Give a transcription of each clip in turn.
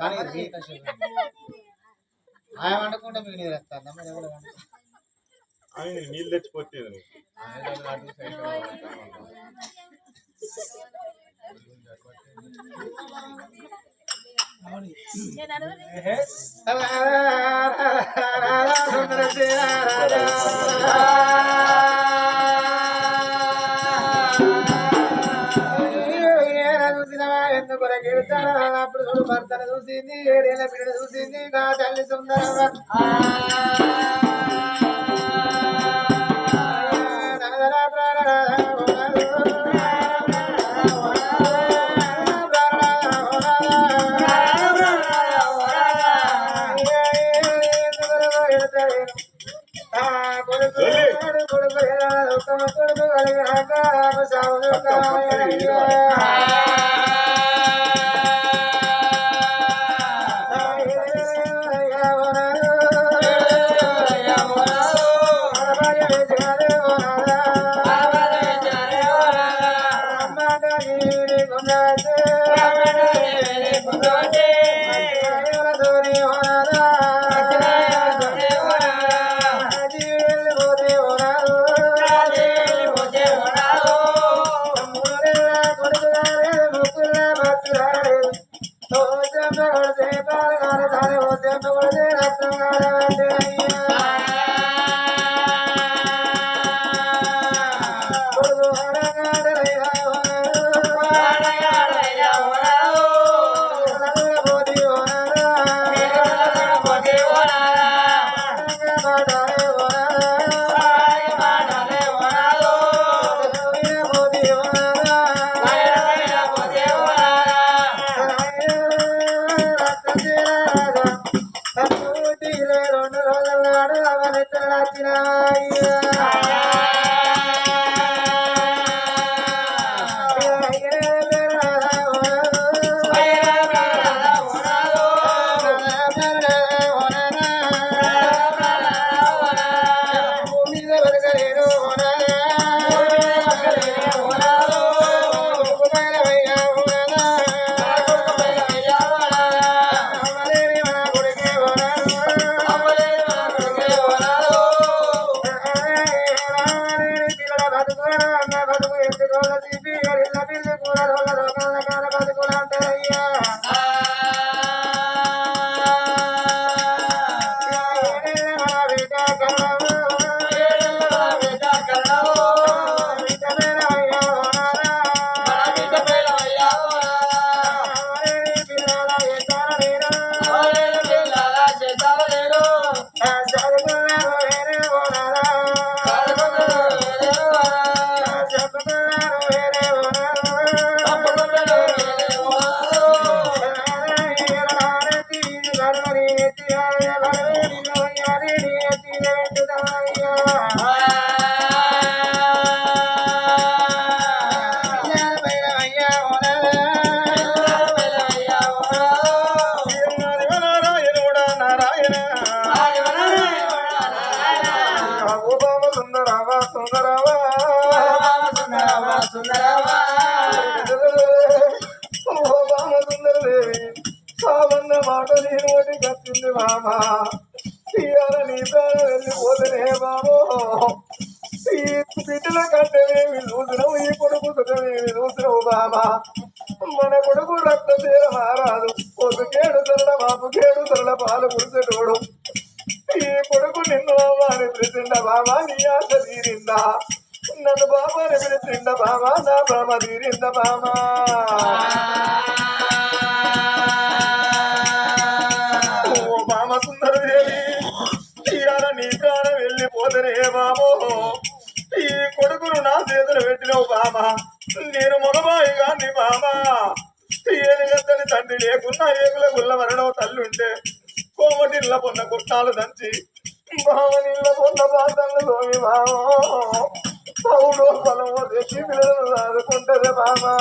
కానీ ఆయన వండుకుంటే మీకు నీరు వస్తుందా మరి ఎవరు వండుకుంటారు? ఆయన నీళ్ళు తెచ్చిపోతుంది అప్పుడు చూడు భర్తను చూసింది ఏడేళ్ళ చూసింది కా తల్లి సుందరమ్మ Yeah. బిడ్డల కంటేమి చూసినావు ఈ కొడుకు సుఖమేమి చూసినావు బాబా మన కొడుకు రక్త తీర మారాదు తెల్ల తరల మాపుకేడు తరల పాలు కుడిసెటోడు ఈ కొడుకు నిన్ను అమ్మాని పిలిచిండ బాబా నీ ఆశ తీరిందా నన్ను బాబాని పిలిచిండ బాబా నా బామ తీరింద బాబా బామ నేను మగబాయి గాని బామ ఏలిగద్దని తండ్రి లేకున్నా ఏగుల గుల్ల మరణం తల్లి ఉంటే కోమటిళ్ళ పొన్న కుట్టాలు దంచి భావనిల్ల పొన్న బాధలు సోమి బామో పౌడో పొలమో తెచ్చి పిల్లలను ఆదుకుంటదే బామా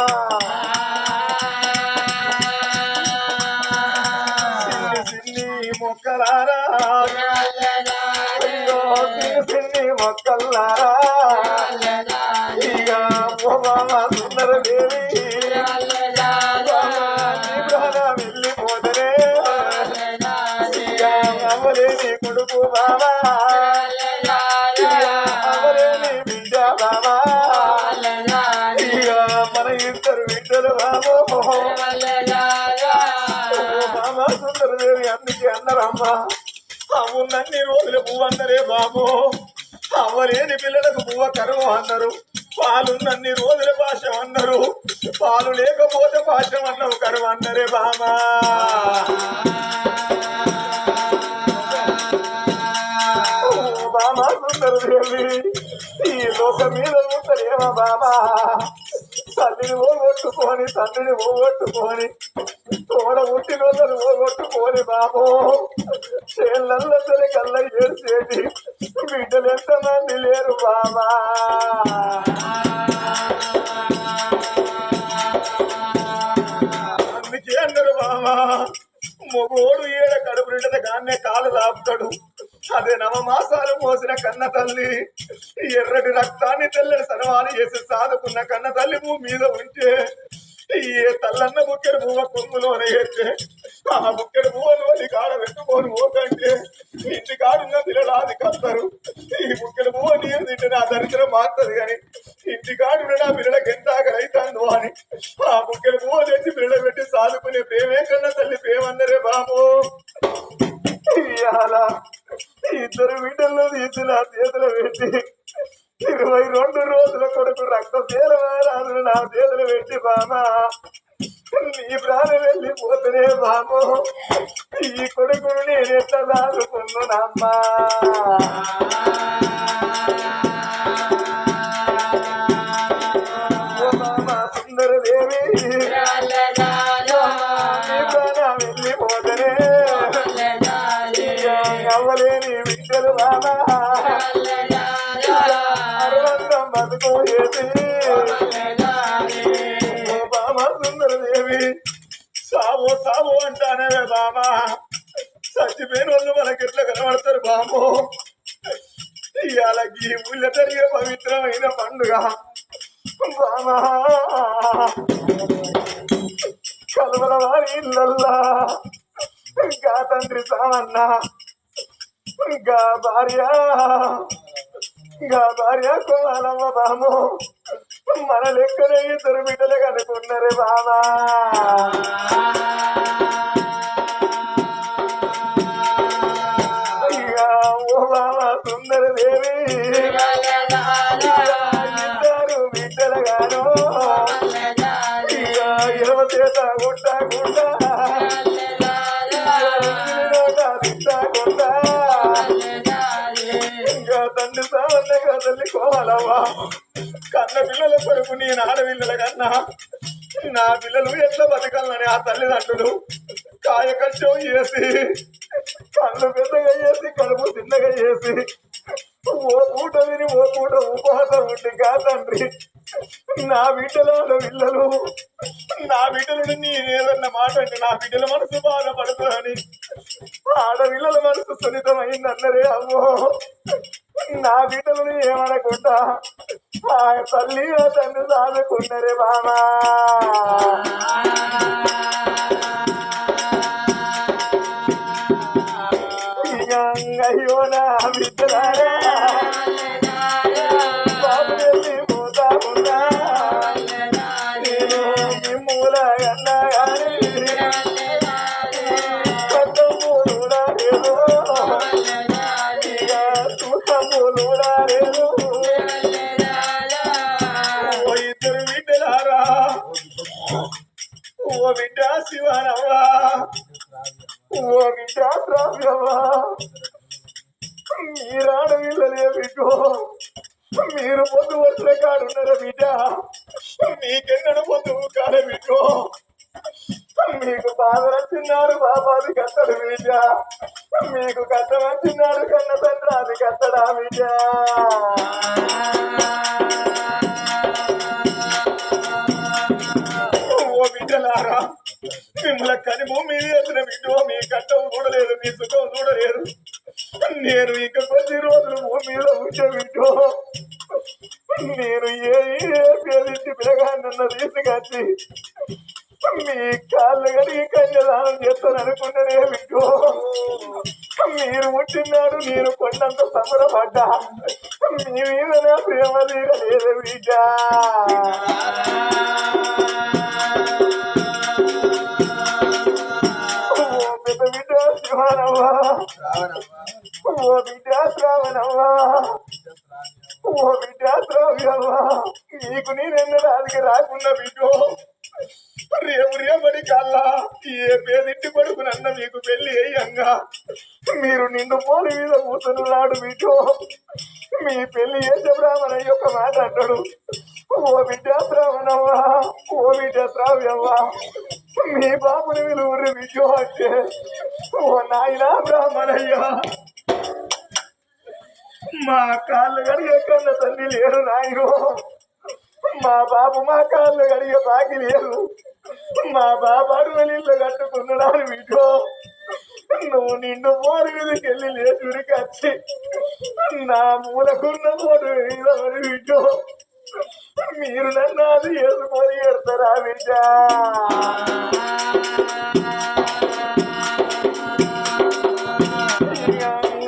మొక్కలారా. అయ్యో చిన్ని మొక్కలారా అందుకే అవునన్ని రోజులు పువ్వు అందరే బాబు. అవ్వలేని పిల్లలకు పువ్వ కరువు అన్నారు. పాలున్నన్ని రోజుల భాషం అన్నారు. పాలు లేకపోతే భాషం అన్నావు కరువు అన్నరే బామా బామా సుందరదేవి ఈ లోక మీద ఉంటలేమా బామా? తల్లిని ఓగొట్టుకొని తండ్రిని ఓగొట్టుకొని తోడ పుట్టినోళ్ళని ఓగొట్టుకొని బాబో. చేళ్ళల్లో తల్లి కళ్ళ చేసేది బిడ్డలు ఎంతమంది లేరు బాబా. అందుకే అన్నారు బాబా. మొగోడు ఏడ కడుపు నిండద గానే కాలు లాపుతాడు. అదే నవమాసాలు మోసిన కన్న తల్లి. ఎర్రటి రక్తాన్ని తెల్లని సనవాలు చేసి సాదుకున్న కన్న తల్లి భూమి మీద ఉంటే ఏ తల్లన్న బుక్కెడు పువ్వ కొమ్ములోనే ఎత్తే ఆ బుక్కెడు పువ్వలోని కాడ పెట్టుకొని పోకంటే ఇంటి కాడున్న పిల్లలు అది కస్తారు ఈ బుక్కెడు పువ్వ నీరు తింటే నా దరిద్రం మారుతుంది కానీ ఇంటి కాడు నా పిల్లలకి ఎంత ఆకలి అని. ఆ బుక్కెడు పువ్వ తెచ్చి పిల్లలు పెట్టి సాదుకునే ప్రేమే కన్నా తల్లి ప్రేమన్నరే బాబు. ఇద్దరు వీటల్లో తీసి నా పెట్టి ఇరవై రెండు రోజుల కొడుకు రక్త తేలవారాలు నా చేతులు పెట్టి బామా నీ ప్రాణం వెళ్ళిపోతునే బాము ఈ కొడుకుని నేను ఎట్లా దాచుకున్నానమ్మా? బాబా సుందరదేవి సావో సావో అంటానే బామ చచ్చిపోయిన వాళ్ళు మనకి ఎట్లా కనబడతారు బాము ఇవాళ ఈ ఊళ్ళో జరిగే పవిత్రమైన పండుగ. బామా కలవల వారి ఇళ్ళల్లా. గా తండ్రి సామన్న. గా భార్య. ఇంకా భార్య కోమాలమ్మ బాము. మన లెక్కలే ఇద్దరు బిడ్డలే కనుకున్నారే బామా వరకు నేను ఆడపిల్లల కన్నా నా పిల్లలు ఎట్లా బతకాలని ఆ తల్లిదండ్రులు? కాయ కష్టం చేసి కళ్ళు పెద్దగా చేసి కడుపు చిన్నగా చేసి ఓ పూట విని ఓ పూట ఉపవాసం ఉండి కా తండ్రి? నా బిడ్డల పిల్లలు నా బిడ్డలు నేనేదన్న మాట అంటే నా బిడ్డల మనసు బాధపడుతుందని ఆడపిల్లల మనసు సున్నితమైంది అన్నరే అమ్మో. నా బిడ్డలు ఏమనకుండా తల్లి తండ్రి సాదుకున్నరే బామా. అయ్యో నా బిడ్డలారా నీకెన్నడు పొందువు కాలే బిడ్డో. మీకు బాధ వచ్చినాడు బాబాది కట్టడు బిడ్డ మీకు కట్ట వచ్చినాడు కన్న తండ్రి అది కట్టడా బిడ్డ ఓ బిడ్డలారా మిమ్మల్ని కని భూమి వేసిన ఎత్తిన బిడ్డో మీ కట్టం చూడలేదు మీ సుఖం చూడలేదు నేను ఇక కొద్ది రోజులు భూమిలో మీద ఉంటే బిడ్డో. మీరు ఏ నన్ను తీసుకొచ్చి మీ కాళ్ళు కలిగి కన్యదానం చేస్తాననుకున్నదే మీకు. మీరు పుట్టినాడు నేను కొండంత సంబరపడ్డా మీ మీద నా ప్రేమ తీరలేదు బిడ్డా. బిడ్డ శ్రావణవ్వా. బిడ్డ శ్రావణవ్వా. ఓ బిడ్డ నీకు నేనెన్నడానికి రాకున్నా బిడ్డో. రేపు రేపటి కల్లా ఏ పేదింటి కొడుకునన్న మీకు పెళ్ళి అయ్యంగా? మీరు నిండు పోలి మీద కూర్చున్నాడు బిడ్డో. మీ పెళ్ళి చేసే బ్రాహ్మణ యొక్క మాట అంటాడు? ఓ బిడ్డ ఓ బిడ్డ శ్రావ్యవ్వా మీ బాబుని మీరు బిడ్డో అంటే ఓ నాయనా బ్రాహ్మణయ్యా. మా కాళ్ళు కడిగే కన్న తల్లి లేరు నాయను. మా బాబు మా కాళ్ళు కడిగే బాకి లేరు. మా బాబు అడుగులిళ్ళు కట్టుకున్నాడు బిడ్డో నువ్వు నిండు పోరు మీదకి వెళ్ళి లేచుడికి వచ్చి నా మూలకున్న పోరు మీద పడి మీరు నన్ను అది వేసుకొని ఎడతారా బిడ్డ?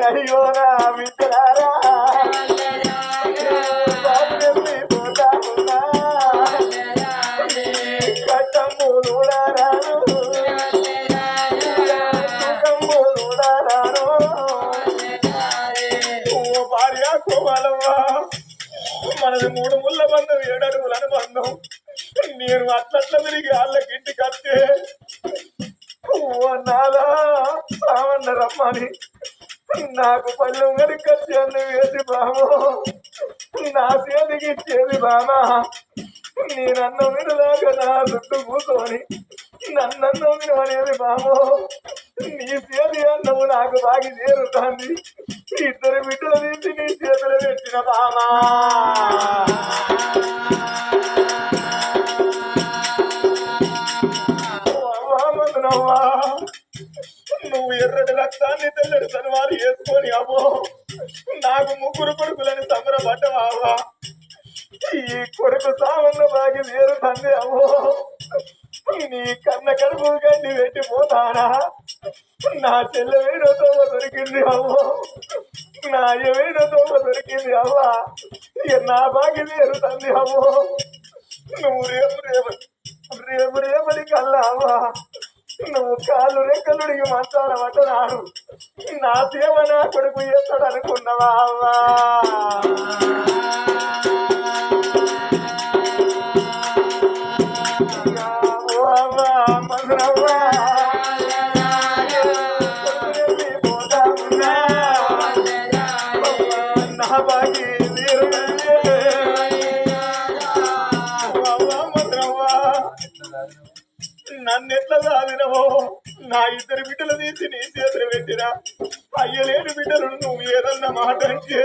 అయ్యో నా బంధం అనుబంధం నేను అట్లట్ల తిరిగి వాళ్ళకి ఇంటికి వస్తే ఓ నాలా రమ్మని నాకు పళ్ళు గడికొచ్చి అన్ను వేసి బాము నా చేతికి ఇచ్చేది బామా. నేనన్న వినలాగా నా చుట్టూ కూర్చొని నన్ను వినవనేది బాబు. నీ చేతి అన్నము నాకు బాగి చేరుతాంది. ఇద్దరు బిడ్డలు తీసి నీ చేతులు పెట్టిన బామా నువ్వు ఎర్రటి రక్తాన్ని తెల్లడి తనవారు వేసుకొని అవ్వో. నాకు ముగ్గురు కొడుకులని సంబరపడ్డవావా. ఈ కొడుకు సామన్న బాగి వేరు తండ్రి అవ్వో. నీ కన్న కడుపు గండి పెట్టిపోతానా నా చెల్లె తోమ దొరికింది అవ్వో. నా వేడో తోవ దొరికింది అవ్వా. నా బాగి వేరు అవ్వో. నువ్వు రేపు రేపు రేపు రేపటి కల్లా అవ్వా. నువ్వు కాళ్ళు రెక్కలుడికి మంచాల పట్టనాడు నా సేవ నా కొడుకు చేస్తాడు అనుకున్నావా అవ్వా? నా ఇద్దరు బిడ్డలు తీసి నీ చేతులు పెట్టినా అయ్యలేని బిడ్డలు నువ్వు ఏదన్న మాట అంటే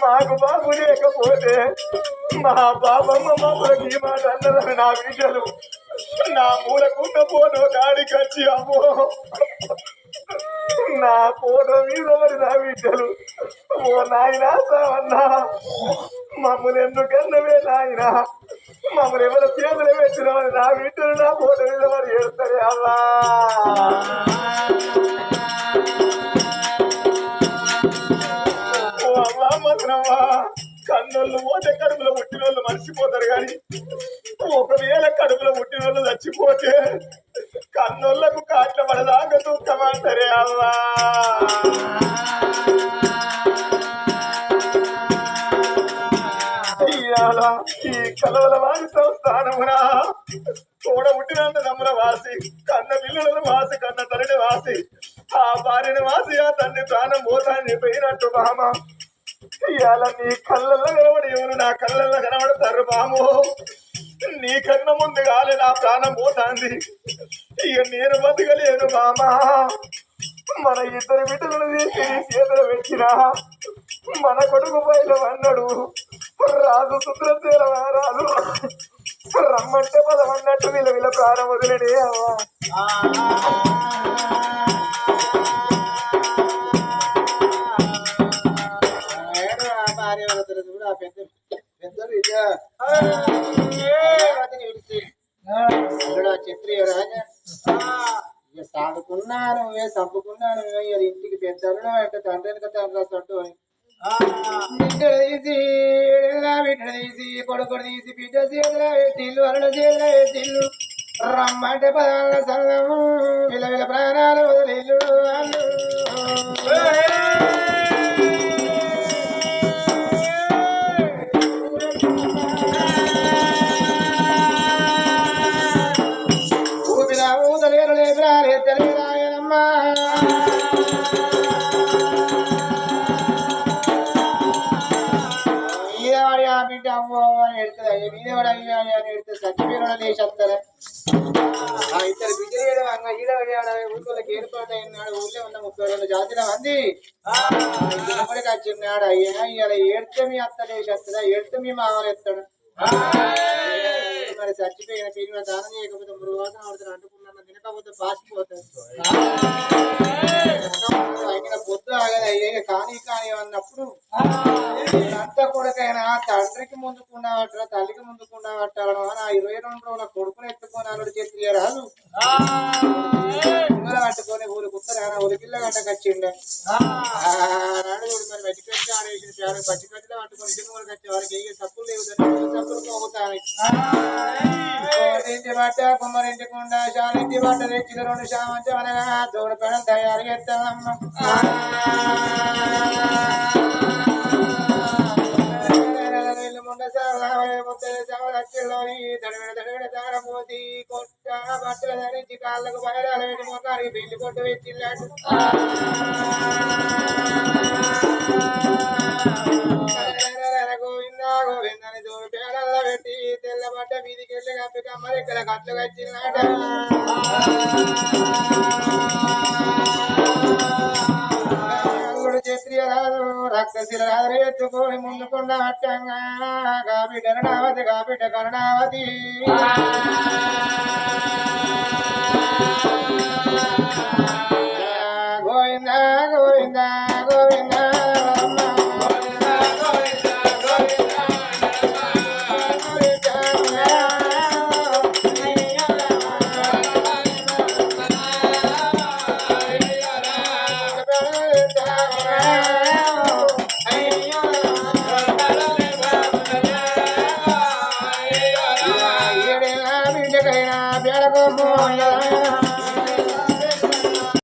మాకు బాబు లేకపోతే మా బాబమ్మ మా ఈ మాట అన్నదని నా బిడ్డలు నా మూలకున్న పోను కాడికి వచ్చి అమ్మో. నా ఫోటో మీద మరి నా బిడ్డలు ఓ నాయనా సావన్నా. మమ్మల్ని ఎందుకన్నవే నాయన? మమ్మల్ని ఎవరు చేతులు పెట్టిన నా బిడ్డలు నా ఫోటో మీద వారు ఏడుతారే అలా ఓ అమ్మా మధురవ్వా. కన్నుళ్ళు పోతే కడుపులో పుట్టిన వాళ్ళు మర్చిపోతారు కానీ ఒకవేళ కడుపులో పుట్టిన వాళ్ళు చచ్చిపోతే కన్నులకు కాట్ల పడదాకా దుఃఖమంటారే అవ్వా. ఈ కలవల వారి సంస్థానమునా తోడ పుట్టినంత నమ్ముల వాసి కన్న పిల్లలను వాసి కన్న తల్లిని వాసి ఆ భార్యని వాసి ఆ తండ్రి ప్రాణం పోతాన్ని పోయినట్టు బామ. ఇవాళ నీ కళ్ళల్లో కనబడి ఎవరు? నా కళ్ళల్లో కనబడతారు బాము. నీకన్నా ముందు కాలే నా ప్రాణం పోతాంది. ఇక నేను బతకలేను బామా. మన ఇద్దరు బిడ్డలను తీసి నీ చేతులు పెట్టినా మన కొడుకు పైన అన్నాడు రాజు సుద్రతేర రాజు రమ్మంటే పదం అన్నట్టు వీళ్ళ వీళ్ళ ప్రాణం వదిలేడే అవ్వా. పెద్ద పెద్ద బిడ్డ అతని విడిచి. ఇక్కడ క్షత్రియ రాజా. ఇక సాగుకున్నాను ఏ చంపుకున్నాను ఇక ఇంటికి పెద్దలు అంటే తండ్రిని కదా తండ్రి సొట్టు బిడ్డలు తీసి ఏడేళ్ళ బిడ్డలు తీసి కొడుకుడు తీసి బిడ్డ చేతుల పెట్టిల్లు అల్లుడు చేతుల పెట్టిల్లు రమ్మంటే పదాల సంగం విల విల ప్రాణాలు వదిలిల్లు వాళ్ళు అని ఎడుతుంది అయ్యా అయ్యా అని ఎడితే సత్యవీరుడు లేచి వస్తారా ఇద్దరు అంగ ఈడ ఊళ్ళోకి ఏర్పాటు అయినాడు ఊళ్ళో ఉన్న ముప్పై రెండు జాతుల మంది ఇద్దరికి వచ్చిన్నాడు అయ్యా ఇవాళ ఏడితే మీ అత్త లేచి వస్తుందా ఏడితే మీ మామలు ఎత్తాడు మరి చచ్చిపోయిన పిల్లలు దానం చేయకపోతే అంటుకున్నాను తినకపోతే పాసిపోతుంది పొద్దు ఆగదు అయ్యే కానీ కానీ అన్నప్పుడు. కొడుకైనా తండ్రికి ముందుకున్నవట్రా తల్లికి ముందుకున్నవట్టాలను ఆ ఇరవై రెండు రోజుల కొడుకుని ఎత్తుకొని అల్లుడు చేతి రాదు కుంగల కట్టుకొని ఊరి కుత్తరాన ఉలికిల్ల గంటకొచ్చిండే నాడు చూడు మరి వెతికెట్టి ఆడేసిన పేరు పచ్చికట్టిలో పట్టుకొని కట్టే వారికి ఏ సప్పులు లేవు సప్పులు పోగుతాయి ఇంటి బట్ట కుమ్మరింటి కుండ శాలింటి బట్ట తెచ్చిన రెండు శామంచి అనగా దూడ పెడం తయారు చేస్తామమ్మ ఇల్లు ముండ సావే ముద్దల దడవిడ కొట్ట బట్టలు ధరించి కాళ్ళకు పెట్టి పెళ్ళి కొట్టు పెట్టిల్లాడు గోవింద గోవిందని దూరు పేడల్లో పెట్టి తెల్ల బట్ట మీదికి వెళ్ళి కప్పి కమ్మరి ఇక్కడ కట్లు కట్టినాడ అల్లుడు క్షత్రియ రాదు రక్తశిల రాదు ఎత్తుకొని ముందుకున్న అట్టంగా కాబిడ్డ కరుణావతి కాబిడ్డ కరుణావతి.